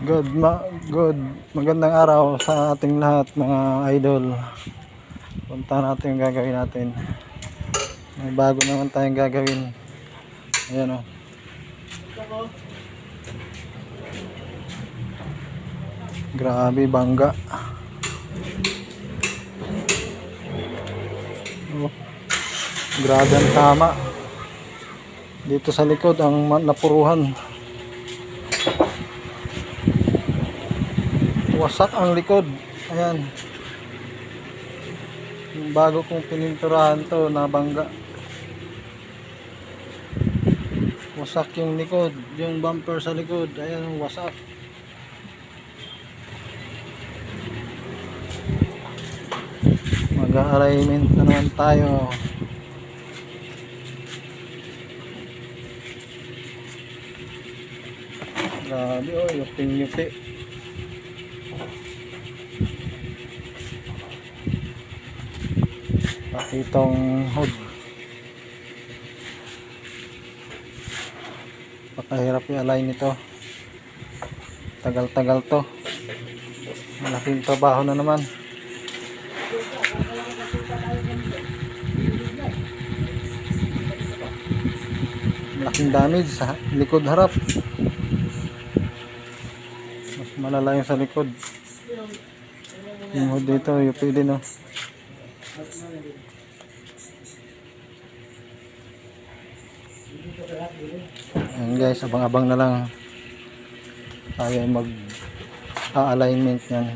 Good, ma good. Magandang araw sa ating lahat mga idol. Punta natin gagawin natin. May bago naman tayong gagawin. Ayan o. Grabe, bangga. Oh, grabe ang tama. Dito sa likod ang napuruhan. Wasak ang likod. Ayan. Yung bago kong pininturahan to nabangga. Wasak yung likod yung bumper sa likod. Ayan wasak. Mag-alignment na naman tayo. Grabe oh yuting yuti pati itong hood. Pakahirap i-align ito. Tagal-tagal to. Malaking trabaho na naman. Malaking damage sa likod harap. Mas malala yung sa likod. Yung hood dito yung pwede no Ayan guys, abang-abang na lang tayo mag a-alignment yan.